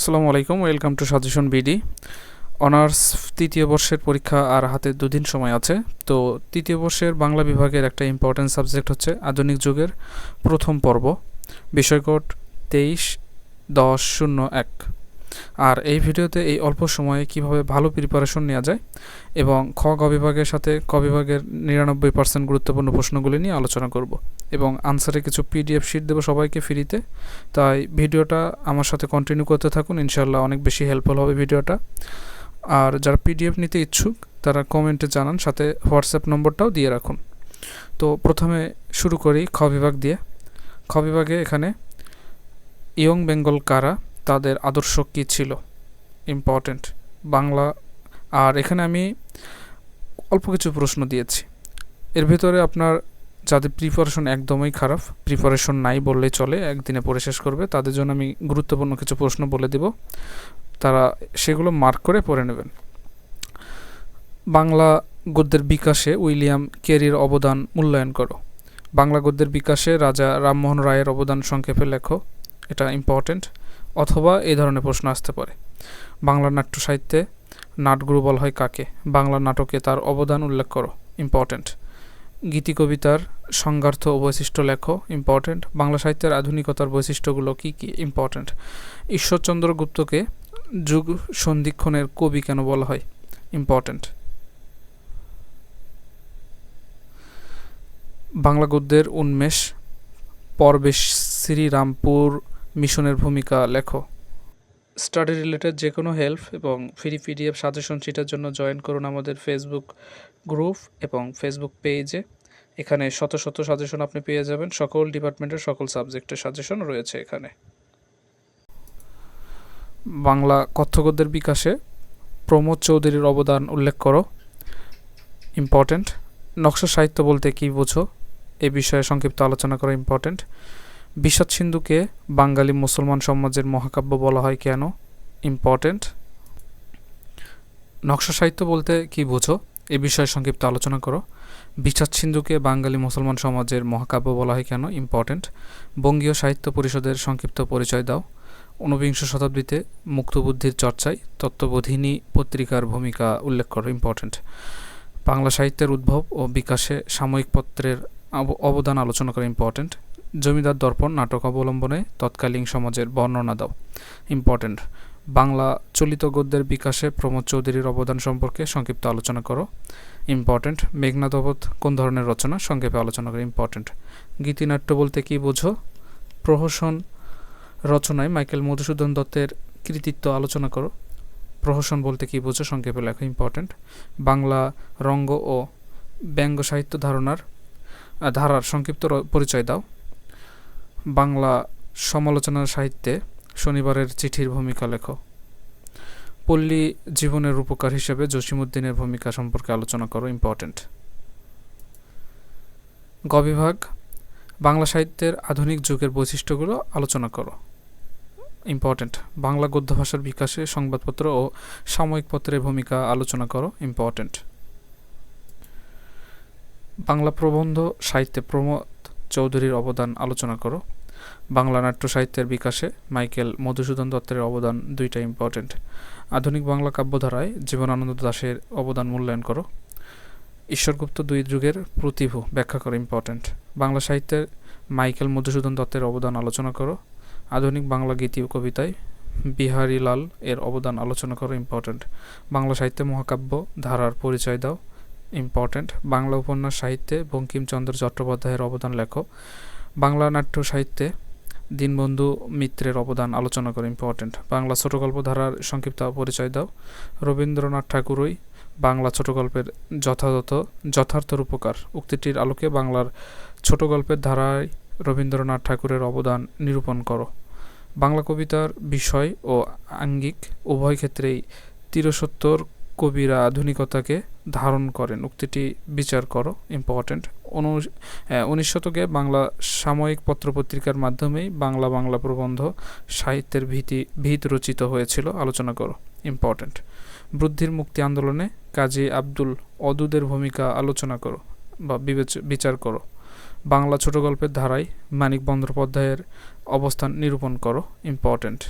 আসসালামু আলাইকুম, welcome to suggestion BD. Honours তৃতীয় বর্ষের পরীক্ষা আর হাতে দুদিন সময় আছে। তো তৃতীয় বর্ষের বাংলা বিভাগের একটা ইম্পর্ট্যান্ট সাবজেক্ট হচ্ছে আধুনিক যুগের প্রথম পর্ব। বিষয়কোড তেইশ দশ শূন্য এক। আর এই ভিডিওতে এই অল্প সময়ে কীভাবে ভালো প্রিপারেশন নেওয়া যায় এবং খ গ বিভাগের সাথে ক বিভাগের নিরানব্বই পার্সেন্ট গুরুত্বপূর্ণ প্রশ্নগুলি নিয়ে আলোচনা করব এবং আনসারে কিছু পিডিএফ শিট দেবো সবাইকে ফ্রিতে তাই ভিডিওটা আমার সাথে কন্টিনিউ করতে থাকুন ইনশাল্লাহ অনেক বেশি হেল্পফুল হবে ভিডিওটা। আর যারা পিডিএফ নিতে ইচ্ছুক, তারা কমেন্টে জানান, সাথে হোয়াটসঅ্যাপ নম্বরটাও দিয়ে রাখুন। তো প্রথমে শুরু করি খ বিভাগ দিয়ে। খ বিভাগে এখানে ইয়ং বেঙ্গল কারা তাদের আদর্শ কী ছিল? ইম্পর্ট্যান্ট বাংলা, আর এখানে আমি অল্প কিছু প্রশ্ন দিয়েছি। এর ভিতরে আপনার যাদের প্রিপারেশন একদমই খারাপ প্রিপারেশন নাই বললেই চলে, একদিনে পড়ে শেষ করবে, তাদের জন্য আমি গুরুত্বপূর্ণ কিছু প্রশ্ন বলে দেব। তারা সেগুলো মার্ক করে পড়ে নেবেন। বাংলা গদ্যের বিকাশে উইলিয়াম কেরির অবদান মূল্যায়ন করো। বাংলা গদ্যের বিকাশে রাজা রামমোহন রায়ের অবদান সংক্ষেপে লেখো। এটা ইম্পর্টেন্ট অথবা এই ধরনের প্রশ্ন আসতে পারে। বাংলা নাট্য সাহিত্যে নাটগুরু বলা হয় কাকে? বাংলা নাটকে তার অবদান উল্লেখ করো ইম্পর্টেন্ট গীতি কবিতার সংজ্ঞার্থ ও বৈশিষ্ট্য লেখো ইম্পর্টেন্ট বাংলা সাহিত্যের আধুনিকতার বৈশিষ্ট্যগুলো কী কী? ইম্পর্টেন্ট ঈশ্বরচন্দ্র গুপ্তকে যুগ সন্ধিক্ষণের কবি কেন বলা হয়? ইম্পর্টেন্ট বাংলা গদ্যের উন্মেষ পর্বে শ্রীরামপুর মিশনের ভূমিকা লেখো। স্টাডি রিলেটেড যে কোনো হেল্প এবং ফ্রি পিডিএফ সাজেশন শিটের জন্য জয়েন করুন আমাদের ফেসবুক গ্রুপ এবং ফেসবুক পেজে এখানে শত শত সাজেশন আপনি পেয়ে যাবেন। সকল ডিপার্টমেন্টের সকল সাবজেক্টের সাজেশন রয়েছে এখানে। বাংলা কথ্য গদ্যের বিকাশে প্রমোদ চৌধুরীর অবদান উল্লেখ করো। ইম্পর্ট্যান্ট নকশা সাহিত্য বলতে কী বোঝো? এ বিষয়ে সংক্ষিপ্ত আলোচনা করা ইম্পর্ট্যান্ট বিষাদ সিন্ধুকে বাঙালি মুসলমান সমাজের মহাকাব্য বলা হয় কেন? ইম্পর্ট্যান্ট নকশা সাহিত্য বলতে কী বোঝো? এ বিষয়ে সংক্ষিপ্ত আলোচনা করো। বিষাদ সিন্ধুকে বাঙালি মুসলমান সমাজের মহাকাব্য বলা হয় কেন? ইম্পর্ট্যান্ট বঙ্গীয় সাহিত্য পরিষদের সংক্ষিপ্ত পরিচয় দাও। ঊনবিংশ শতাব্দীতে মুক্তবুদ্ধির চর্চায় তত্ত্ববোধিনী পত্রিকার ভূমিকা উল্লেখ করো। ইম্পর্ট্যান্ট বাংলা সাহিত্যের উদ্ভব ও বিকাশে সাময়িক পত্রের অবদান আলোচনা করা। ইম্পর্ট্যান্ট জমিদার দর্পণ নাটক অবলম্বনে তৎকালীন সমাজের বর্ণনা দাও। ইম্পর্ট্যান্ট বাংলা চলিত গদ্যের বিকাশে প্রমোদ চৌধুরীর অবদান সম্পর্কে সংক্ষিপ্ত আলোচনা করো। ইম্পর্ট্যান্ট মেঘনাথ অবধ কোন ধরনের রচনা? সংক্ষেপে আলোচনা করো। ইম্পর্ট্যান্ট গীতিনাট্য বলতে কি বোঝো? প্রহসন রচনায় মাইকেল মধুসূদন দত্তের কৃতিত্ব আলোচনা করো। প্রহসন বলতে কি বোঝো? সংক্ষেপে লেখো। ইম্পর্ট্যান্ট বাংলা রঙ্গ ও ব্যঙ্গ সাহিত্য ধারণার, ধারার সংক্ষিপ্ত পরিচয় দাও। বাংলা সমালোচনার সাহিত্যে শনিবারের চিঠির ভূমিকা লেখো। পল্লী জীবনের উপকার হিসেবে জসিমুদ্দিনের ভূমিকা সম্পর্কে আলোচনা করো ইম্পর্টেন্ট গ বিভাগ বাংলা সাহিত্যের আধুনিক যুগের বৈশিষ্ট্যগুলো আলোচনা করো। ইম্পর্টেন্ট বাংলা গদ্য ভাষার বিকাশে সংবাদপত্র ও সাময়িক পত্রের ভূমিকা আলোচনা করো ইম্পর্টেন্ট বাংলা প্রবন্ধ সাহিত্যে চৌধুরীর অবদান আলোচনা করো। বাংলা নাট্য সাহিত্যের বিকাশে মাইকেল মধুসূদন দত্তের অবদান দুইটা ইম্পর্টেন্ট আধুনিক বাংলা কাব্যধারায় জীবনানন্দ দাশের অবদান মূল্যায়ন করো। ঈশ্বরগুপ্ত দুই যুগের প্রতিভু ব্যাখ্যা করো ইম্পর্টেন্ট বাংলা সাহিত্যের মাইকেল মধুসূদন দত্তের অবদান আলোচনা করো। আধুনিক বাংলা গীতি কবিতায় বিহারীলাল এর অবদান আলোচনা করো ইম্পর্টেন্ট বাংলা সাহিত্যে মহাকাব্য ধারার পরিচয় দাও। ইম্পর্ট্যান্ট বাংলা উপন্যাস সাহিত্যে বঙ্কিমচন্দ্র চট্টোপাধ্যায়ের অবদান লেখো বাংলা নাট্য সাহিত্যে দীনবন্ধু মিত্রের অবদান আলোচনা করে ইম্পর্টেন্ট বাংলা ছোট গল্প ধারার সংক্ষিপ্ত পরিচয় দাও। রবীন্দ্রনাথ ঠাকুরই বাংলা ছোট গল্পের যথাযথ, যথার্থ রূপকার। উক্তিটির আলোকে বাংলার ছোট গল্পের ধারায় রবীন্দ্রনাথ ঠাকুরের অবদান নিরূপণ করো। বাংলা কবিতার বিষয় ও আঙ্গিক উভয় ক্ষেত্রেই তিরসত্তর কবিরা আধুনিকতাকে ধারণ করেন। উক্তিটি বিচার করো ইম্পর্টেন্ট উনিশ শতকে বাংলা সাময়িক পত্রপত্রিকার মাধ্যমেই বাংলা বাংলা প্রবন্ধ সাহিত্যের ভীতি, ভিত রচিত হয়েছিল। আলোচনা করো ইম্পর্টেন্ট বুদ্ধির মুক্তি আন্দোলনে কাজী আব্দুল অদুদের ভূমিকা আলোচনা করো বা বিবেচ, বিচার করো। বাংলা ছোট গল্পের ধারায় মানিক বন্দ্যোপাধ্যায়ের অবস্থান নিরূপণ করো ইম্পর্টেন্ট